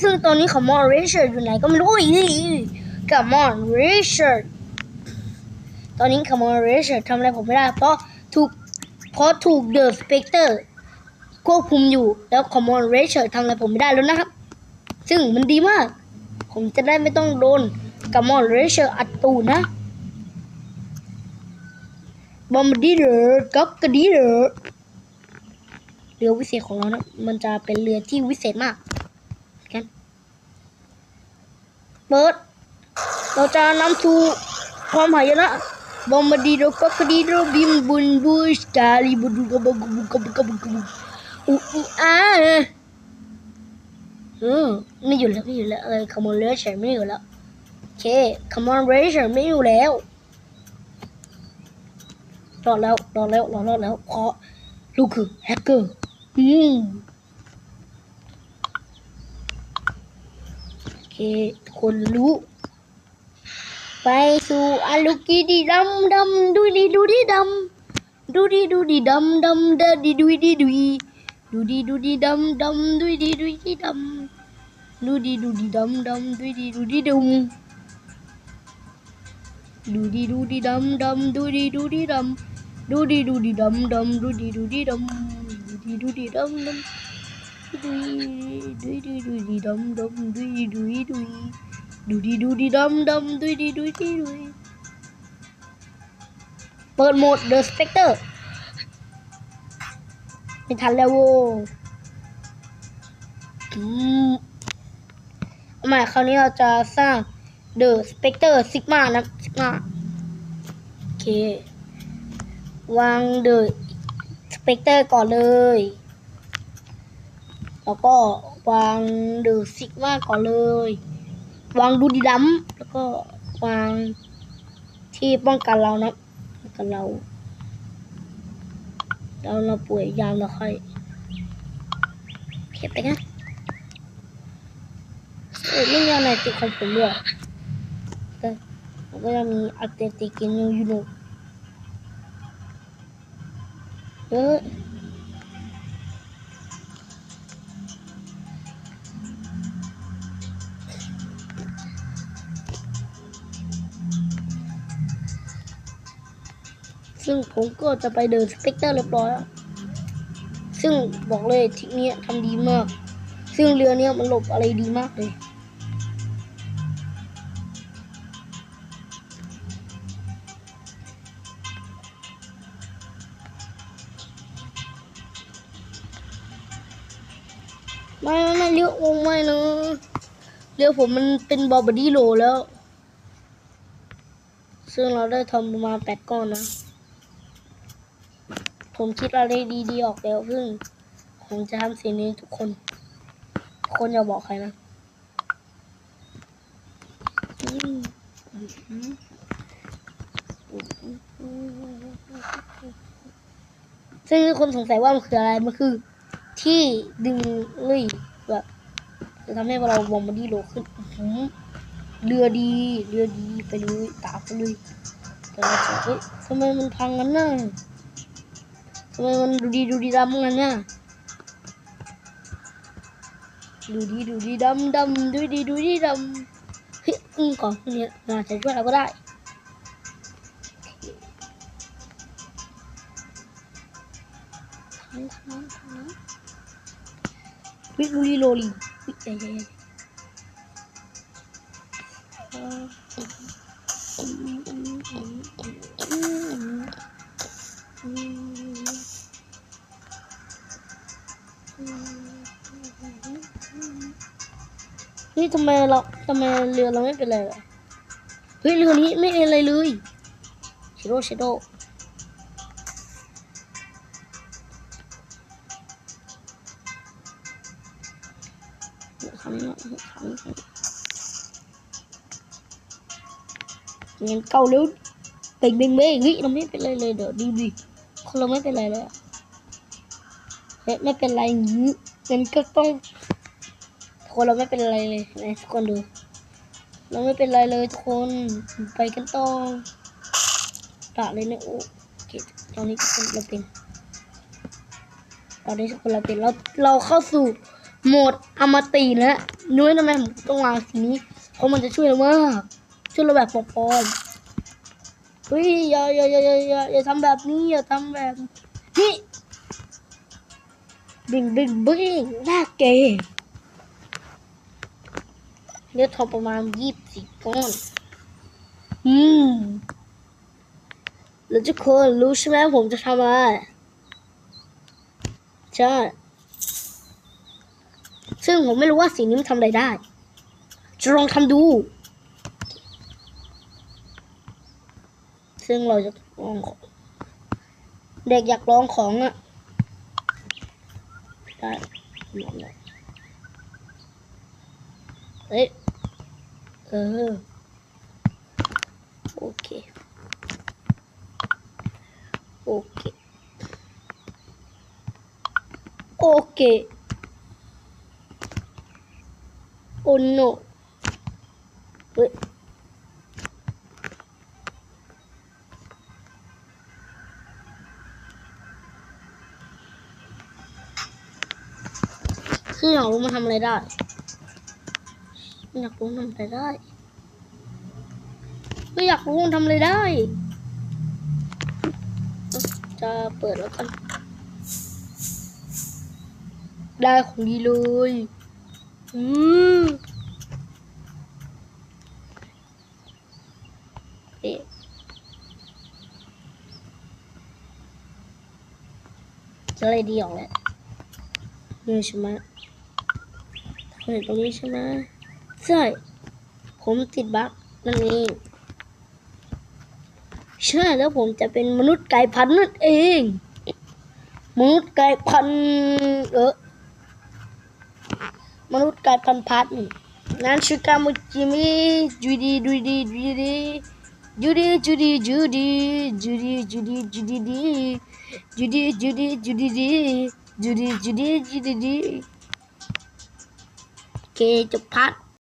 ซึ่งตอนนี้ของมอนเรเชอร์อยู่ไหนก็ไม่รู้อีกับมอนเรเชอร์ตอนนี้คามอนเรเชอร์ทำอะไรผมไม่ได้ เพราะถูกเพราะถูกเดอะสเปกเตอร์ควบคุมอยู่แล้วคามอนเรเชอร์ทำอะไรผมไม่ได้แล้วนะครับ ซึ่งมันดีมาก ผมจะได้ไม่ต้องโดนกับมอนเรเชอร์อัดตูนะบอมดีเดอร์ก็กระดีเดอร์เรือวิเศษของเรานะมันจะเป็นเรือที่วิเศษมากกัน เปิด เราจะนำสู่ความหายนะบอมดีโดก็กดีโดบิมบุนบูสกาลิบุดูกบกุบกบกบกบอูอีอาเออไม่อยู่แล้วไม่อยู่แล้วเอ้ยคอมมอนเรเชอร์ไม่อยู่แล้วโอเคคอมมอนเรเชอร์ไม่อยู่แล้วรอดแล้วรอดแล้วรอดแล้วเพราะลูกคือแฮกเกอร์อืมโอเคทุกคนรู้ไปสู่อาลูกีดีดำดำดูดีดูดีดำดูดีดูดีดำดำเดดีดูดีดูดีดูดีดูดีดำดำดูดีดูดีดำดูดีดูดีดำดำดูดีดูดีดำดูดีดูดีดำดำดูดีดูดีดำดูดีดูดีดำดำดูดีดูดีดำดูดีดูดีดำดำ ดูดีดูดีดูดีดำดำดูดีดูดีดูดีดูดีดูดีดำดำดูดีดูดีดูดีเปิดโหมด The Spectre ไม่ทันแล้วโว้อืมาใหม่คราวนี้เราจะสร้าง The Spectre Sigma นะ Sigma โอเควาง The Spectre ก่อนเลย แล้วก็วาง The Sigma ก่อนเลย วางดูดีดัมแล้วก็วางที่ป้องกันเรานะป้องกันเราเราเราป่วยยามเราค่อยเก็บไปนะเออไม่มีอะไรติดของผมด้วยก็มันก็จะมีอัปเดตติกินอยู่อยู่เออ ซึ่งผมก็จะไปเดินสเปกเตอร์เรียบร้อยซึ่งบอกเลยทริกเนี้ทำดีมาก ซึ่งเรือเนี้ยมันหลบอะไรดีมากเลยไม่ไม่ไม่เรือวงไม่นะเรือผมมันเป็นบอบบดี้โหลแล้ว ซึ่งเราได้ทำประมาณแปดก้อนนะ ผมคิดอะไรดีๆออกแล้วซึ่งผมจะทำสิ่งนี้ทุกคน คนอย่าบอกใครนะซึ่งคนสงสัยว่ามันคืออะไร มันคือ ที่ดึงเอ้ยแบบจะทำให้เราวงบอดี้โลขึ้นเรือดี เรือดีไปเลยตาไปเลยแต่เราจะเฮ้ยทำไมมันพังกันน่ะ ทำไมมันดูดีดูดีดำงั้นเนี่ยดูดีดูดีดำดำดูดีดูดีดำเฮ้ ฮ้ยทำไมเราทำไมเรือเราไม่เป็นไรวะเฮ้ยเรือนี้ไม่เป็นอะไรเลยชิโร่ชิโร่คำนี้คำนี้คำนี้เงินเก่าแล้วเบ่งเบ่งเบ่งเฮ้ยเราไม่เป็นไรเลยเดี๋ยวดูดิคนเราไม่เป็นไรเลยอะเฮ้ยไม่เป็นไรงี้เงินก็ต้อง คนเราไม่เป็นไรเลยนะทุกคนดู เราไม่เป็นไรเลยทุกคนไปกันต่อตะเลยนะโอ้โอเคตอนนี้ทุกคนเราเป็นตอนนี้ทุกคนเราเป็นเราเราเข้าสู่โหมดอมตะแล้วนุ้ยทำไมผมต้องวางสีนี้เพราะมันจะช่วยเรามากช่วยเราแบบปลอมเฮ้ยอย่าอย่าอย่าอย่าอย่าอย่าทำแบบนี้อย่าทำแบบนี้บิงบิงบิ งน่าเกย์เนื้อทองประมาณยี่สิบสี่ก้อน อืม แล้วทุกคนรู้ใช่ไหมว่าผมจะทำอะไร ใช่ ซึ่งผมไม่รู้ว่าสิ่งนี้มันทำอะไรได้ จะลองทำดู ซึ่งเราจะลองของเด็กอยากลองของอะได้ลองเลยเฮ้ย เออ โอเค โอเค โอเค โอ้ no เฮ้ยคืออยากรู้มันทำอะไรได้ อยากรู้ทำอะไรได้ก็อยากรู้ทำอะไรได้ จะเปิดแล้วกัน ได้ของดีเลยอืมเอ๊ะจะอะไรดีออกแล้วนี่ใช่ไหมเห็นตรงนี้ใช่ไหม ใช่ ผมติดบั๊กนั่นเองใช่แล้วผมจะเป็นมนุษย์ไก่พันนั่นเอง มนุษย์ไก่พันเออมนุษย์ไก่พันพันนั่นชื่อกามุจิมิจูดีดูดีดูดีจูดีจูดีจูดีจูดีจูดีจูดีดีจูดีจูดีจูดีดีจูดีจูดีจูดีดีโอเคจบพัด